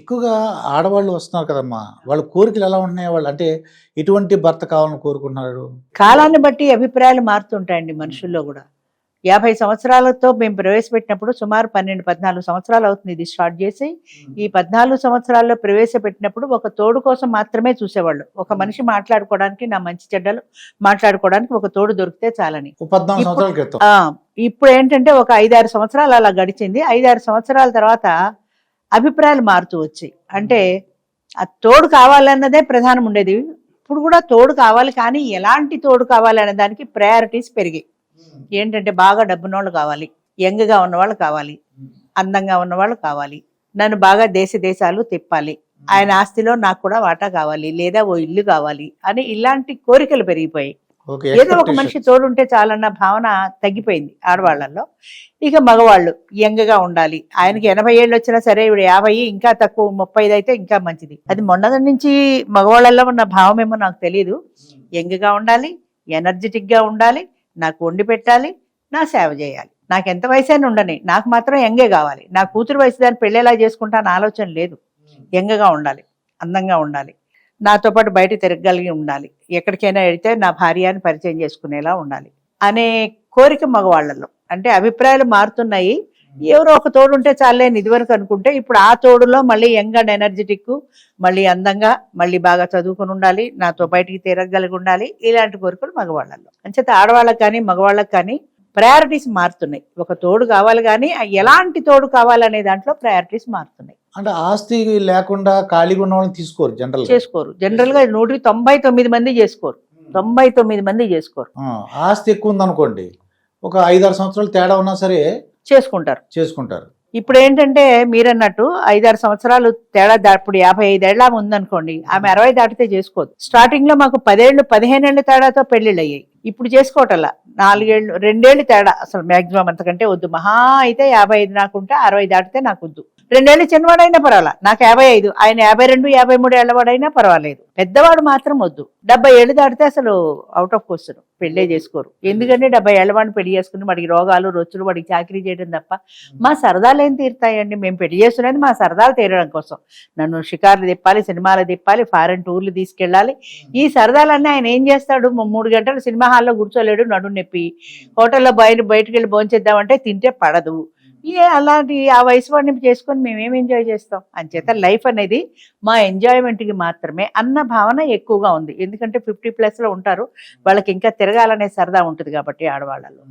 ఎక్కువగా ఆడవాళ్ళు వస్తున్నారు కదమ్మా. వాళ్ళ కోరికలు ఎలా ఉంటున్నాయి? వాళ్ళు అంటే ఎటువంటి భర్త కావాలని కోరుకుంటున్నారు. కాలాన్ని బట్టి అభిప్రాయాలు మారుతుంటాయండి మనుషుల్లో కూడా. యాభై సంవత్సరాలతో మేము ప్రవేశపెట్టినప్పుడు సుమారు పన్నెండు పద్నాలుగు సంవత్సరాలు అవుతుంది ఇది స్టార్ట్ చేసి. ఈ పద్నాలుగు సంవత్సరాల్లో ప్రవేశపెట్టినప్పుడు ఒక తోడు కోసం మాత్రమే చూసేవాళ్ళు. ఒక మనిషి మాట్లాడుకోవడానికి నా మంచి చెడ్డలు మాట్లాడుకోవడానికి ఒక తోడు దొరికితే చాలని. ఇప్పుడు ఏంటంటే ఒక ఐదారు సంవత్సరాలు అలా గడిచింది. ఐదారు సంవత్సరాల తర్వాత అభిప్రాయాలు మారుతూ వచ్చాయి. అంటే ఆ తోడు కావాలన్నదే ప్రధానం ఉండేది. ఇప్పుడు కూడా తోడు కావాలి కానీ ఎలాంటి తోడు కావాలనే దానికి ప్రయారిటీస్ పెరిగాయి. ఏంటంటే బాగా డబ్బునోళ్ళు కావాలి యంగ్గా ఉన్నవాళ్ళు కావాలి అందంగా ఉన్నవాళ్ళు కావాలి నన్ను బాగా దేశ దేశాలు తిప్పాలి ఆయన ఆస్తిలో నాకు కూడా వాటా కావాలి లేదా ఓ ఇల్లు కావాలి అని ఇలాంటి కోరికలు పెరిగిపోయాయి. ఏదో ఒక మనిషి తోడుంటే చాలన్న భావన తగ్గిపోయింది ఆడవాళ్ళల్లో. ఇక మగవాళ్ళు యంగ్గా ఉండాలి. ఆయనకి ఎనభై ఏళ్ళు వచ్చినా సరే ఇప్పుడు యాభై ఇంకా తక్కువ ముప్పై అయితే ఇంకా మంచిది. అది మొన్నటి నుంచి మగవాళ్ళల్లో ఉన్న భావం ఏమో నాకు తెలియదు యంగ్గా ఉండాలి ఎనర్జెటిక్గా ఉండాలి నాకు వండి పెట్టాలి నా సేవ చేయాలి. నాకు ఎంత వయసు అయినా ఉండని నాకు మాత్రం యంగే కావాలి. నా కూతురు వయసు దాన్ని పెళ్ళేలా చేసుకుంటాను ఆలోచన లేదు. యంగ్గా ఉండాలి అందంగా ఉండాలి. నాతో పాటు బయట తిరగలిగి ఉండాలి. ఎక్కడికైనా వెళితే నా భార్యని పరిచయం చేసుకునేలా ఉండాలి. అనే కోరిక మగవాళ్ళలో అంటే అభిప్రాయాలు మారుతున్నాయి. ఎవరో ఒక తోడు ఉంటే చాలే ఇదివరకు అనుకుంటే ఇప్పుడు ఆ తోడులో మళ్ళీ యంగ్ అండ్ ఎనర్జెటిక్ మళ్ళీ అందంగా మళ్ళీ బాగా చదువుకుని ఉండాలి నాతో బయటికి తిరగలిగి ఉండాలి ఇలాంటి కోరికలు మగవాళ్ళలో అంచేత ఆడవాళ్ళకి కానీ మగవాళ్ళకి కానీ ప్రయారిటీస్ మారుతున్నాయి. ఒక తోడు కావాలి కానీ ఎలాంటి తోడు కావాలనే దాంట్లో ప్రయారిటీస్ మారుతున్నాయి. అంటే ఆస్తి లేకుండా ఖాళీగా ఉన్న వాళ్ళని తీసుకోరు జనరల్ చేసుకోరు. జనరల్గా నూటికి తొంభై తొమ్మిది మంది చేసుకోరు. తొంభై తొమ్మిది మంది చేసుకోరు. ఆస్తి ఎక్కువ ఉందనుకోండి ఒక ఐదారు సంవత్సరాలు తేడా ఉన్నా సరే చేసుకుంటారు. చేసుకుంటారు. ఇప్పుడు ఏంటంటే మీరన్నట్టు ఐదారు సంవత్సరాలు తేడా దా- ఇప్పుడు యాభై ఐదేళ్ళ ఉందనుకోండి ఆమె అరవై దాటితే చేసుకోదు. స్టార్టింగ్లో మాకు పదేళ్ళు పదిహేనేళ్ళు తేడాతో పెళ్ళిళ్ళు అయ్యాయి. ఇప్పుడు చేసుకోవటల్లా నాలుగేళ్ళు రెండేళ్ళు తేడా. అసలు మాక్సిమం అంతకంటే వద్దు. మహా అయితే యాభై ఐదు నాకుంటే అరవై దాటితే నాకు వద్దు రెండేళ్ళు చిన్నవాడైనా పర్వాలా. నాకు యాభై ఐదు. ఆయన యాభై రెండు యాభై మూడు ఏళ్ళవాడైనా పర్వాలేదు. పెద్దవాడు మాత్రం వద్దు. డెబ్బై ఏళ్ళు దాటితే అసలు అవుట్ ఆఫ్ క్వశ్చన్ పెళ్ళే చేసుకోరు. ఎందుకంటే డెబ్బై ఏళ్ళ వాడిని పెళ్ళి చేసుకుని వాడికి రోగాలు రొచ్చులు వాడికి చాకరీ చేయడం తప్ప మా సరదాలు ఏం తీరుతాయండి? మేము పెళ్ళి చేస్తున్నది మా సరదాలు తీరడం కోసం. నన్ను షికార్లు తిప్పాలి సినిమాలు తిప్పాలి ఫారెన్ టూర్లు తీసుకెళ్ళాలి. ఈ సరదాలన్నీ ఆయన ఏం చేస్తాడు? మూడు గంటలు సినిమా హాల్లో కూర్చోలేడు నడు నొప్పి. హోటల్లో బయట బయటకు వెళ్ళి భోంచేద్దామంటే తింటే పడదు. ఏ అలాంటి ఆ వయసు వాడిని చేసుకొని మేమేం ఎంజాయ్ చేస్తాం? అంచేత లైఫ్ అనేది మా ఎంజాయ్మెంట్కి మాత్రమే అన్న భావన ఎక్కువగా ఉంది. ఎందుకంటే ఫిఫ్టీ ప్లస్లో ఉంటారు. వాళ్ళకి ఇంకా తిరగాలనే సరదా ఉంటుంది కాబట్టి ఆడవాళ్ళలో.